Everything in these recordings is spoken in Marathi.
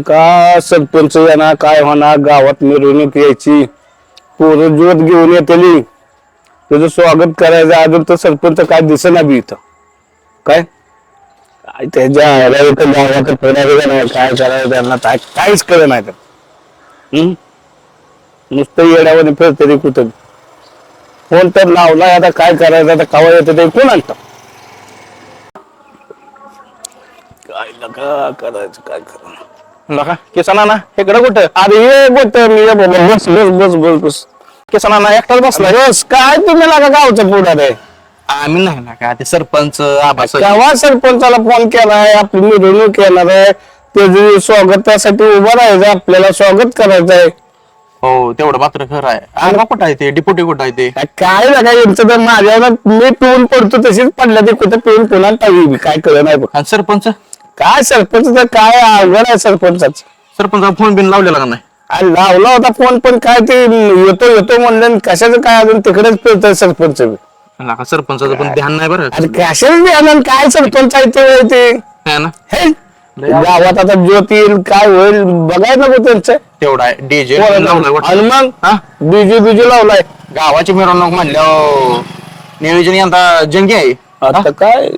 का सरपंच येणार काय होणार? गावात मिरवणूक यायची. पोरं जोत घेऊन येतली. तुझं स्वागत करायचं अजून तर सरपंच काय दिसेना बी इथं. काय? काय त्याच्या गावात काय करायचं त्यांना काय काहीच कळलं नाही तर हम्म? नुसतं येड्यावर फिरते ते कुठं? फोन तर लावलाय आता काय करायचं? आता कवा येतं ते कोण आणतं? काय लका करायचं काय करायचं नका किसना ना इकडं कुठं? अरे ये गोट मी ये बाबा बस बस बस बस बस. किसना ना एकटाच बसलाय बस. काय तुम्ही लागा गावचं पुढात आहे आम्ही नाही ना का ते सरपंच आबा केव्हा सरपंचाला फोन केलाय? आपली मिरवणूक येणार आहे. त्याचे स्वागतासाठी उभं राहायचं आपल्याला स्वागत करायचं आहे हो तेवढं मात्र खरं आहे. आबा कुठं आहे ते? डिपुटी कुठं आहे ते? काय लागा यांचं तर माझ्यावर मी पिऊन पडतो तशीच पडलं ते कुठं पिऊन पुन्हा टावी मी काय कळलं नाही बघ. आणि सरपंच? काय सरपंच? तर काय अवघड आहे सरपंचाच. सरपंच फोन बिन लावलेला का नाही? अरे लावला होता फोन पण काय ते येतो येतो म्हणलं आणि कशाचं काय अजून तिकडेच फिरतोय सरपंच बी. नका सरपंचाचं पण ध्यान नाही बरं. अरे कशाच बी काय सरपंच आहे ते ते? है ना. हे? गावात आता ज्योत येईल काय होईल बघाय नको त्यांचं. तेवढा आहे. डीजे. आणि मग? हा? बीजे बीजे लावलाय. गावाची मिरवणूक म्हणल्या नियोजन यंदा जंगी आहे. आता काय?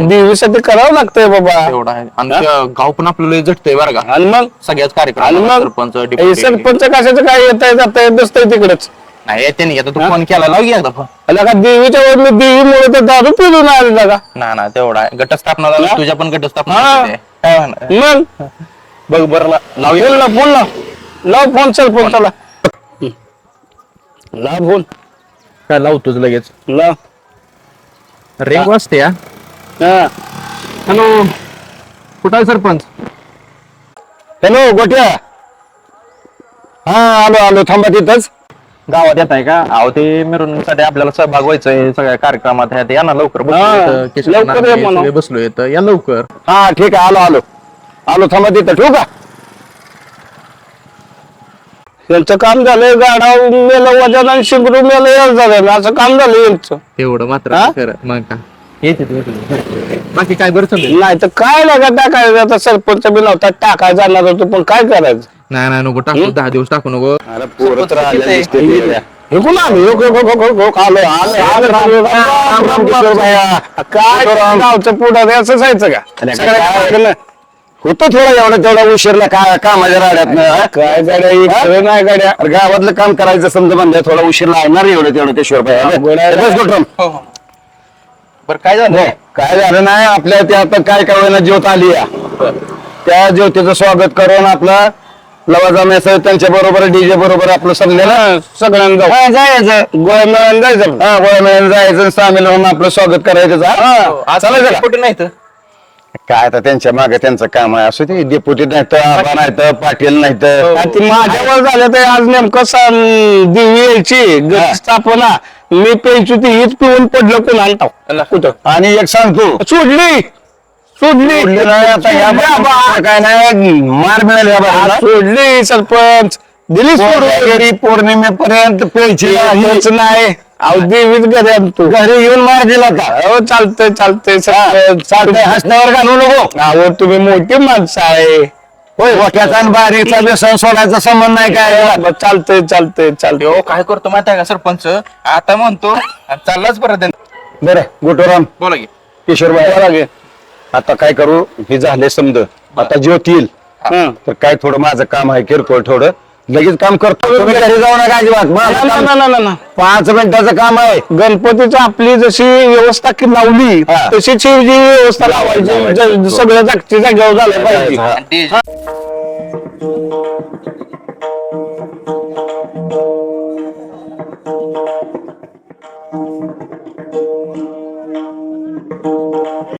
देवीसाठी करावं लागतंय बाबा. तेवढा आहे. आणि गाव पण आपल्याला झटतंय बरं का. आणि मग? सगळ्याच आणि कार्यक्रम मग? सरपंच हे. सरपंच कशाचं काय येत आहे जाता येत नसतंय तिकडेच. नाही येते नाही आता तू फोन केला लाव की एकदा आला का देवीच्या वर मी देवीमुळे तर दारू पिरून आलेला का? ना ना तेवढा आहे. घटस्थापना झाली, हा? तुझ्या पण घटस्थापना हा. होते. काय? मग? बघ बरं ला- लाव फोन लाव फोन लाव लाव फोन सरपंचाला लाव फोन काय लावतोच लगेच? लाव. रेंग वाजते हा? हा. हॅलो. कुठं आहे सरपंच? हॅलो गोट्या. हा आलो आलो. थांबा तिथंच. गावात येत आहे का? अहो ते मिरवणुकीसाठी आपल्याला सहभाग व्हायचंय. सगळ्या कार्यक्रमात ह्यात या ना लवकर हा, इथं. केशव लवकर नाना ये म्हणा. सगळे बसलोय इथं. या लवकर. हा ठीक आहे. आलो आलो. आलो थांबा तिथं. ठेवू का? यांचं काम झालंय गाडा मेलं वजन आणि शिंगरू मेलं याच झालं. असं काम झालं यांचं. तेवढं मात्र हा? खरं. मग का? येते ते, येते. बाकी काय बरं चाललंय? नाही तर काय लागा टाकायचं? आता सरपंच बी नव्हता. टाकाय जाणार होतो पण काय करायचं? नाही नाही नको टाकू दहा दिवस टाकू नको. अरे पोरं तर आले नुसते फिरायला. हे कोण आलो? आलो, आलो, आलो, आलो, राम, राम, किशोर भैया. काय गावचं पुढं असं जायचं का? सगळं होतो थोडा एवढा तेवढा उशीरला का कामाच्या राड्यात काय गाड्या? इकडं नाही गाड्या. गावातलं काम करायचं समजा म्हणलं थोडा उशीर लागणार एवढं तेवढं. हो, हो. बरं काय झालं? काय झालं नाही आपल्या ते आता काय काय ना ज्योत आली या. त्या ज्योतीचं स्वागत करून आपला लवाजा मेसळ त्यांच्या बरोबर डीजे बरोबर आपलं हा, सगळ्यांना जाऊ. हा जायचं. गोळ्या मिळून जायचं हा गोळ्या जायचं सामील होऊन आपलं स्वागत करायचं. हो, हा, आज चालायचं का? कुठे नाही तर? काय आता त्यांच्या मागे त्यांचं काम आहे. असू ते डेप्युटी नाही तर आबा नाही तर पाटील नाही तर. आणि ती माझ्यावर झालं तर आज नेमकं सण देवी यायची. गट स्थापना मी प्यायची ती हीच पिऊन पडलं कोण आणता कुठं? आणि एक सांगतो. सोडली! सोडली. सोडली आता या बाबा. काय नाही मार मिळेल या. सोडली सरपंच. दिली पौर्णिमेपर्यंत प्यायची नाही. हेच नाही. अहो देवीच घरी आणतो घरी येऊन मार दिला का? हो चालतंय चालतंय चालतंय हसण्यावर घालू नको. अहो तुम्ही मोठी माणसं आहे. होय मोठ्याचा आणि बारीकचा व्यसन सोडायचा संबंध नाही काय चालतंय चालतंय चालतंय हो काय करतो माहिती आहे का सरपंच? आता म्हणतो चाललाच परत बरं गुटोराम. बोला की. किशोर भाई आता काय करू? हे झाले समज. आता ज्योत येईल. तर काय थोडं माझं काम आहे किरकोळ थोडं. लगेच काम करतो. तुम्ही घरी जाऊ नका अजिबात. माझं ना, काम ना, ना, ना, ना. पाच मिनिटाचं काम आहे. गणपतीची आपली जशी व्यवस्था की लावली हा. तशीच ही जी व्यवस्था लावायची ज- सगळं जागची जागेवर झालं पाहिजे. हा. आणि ते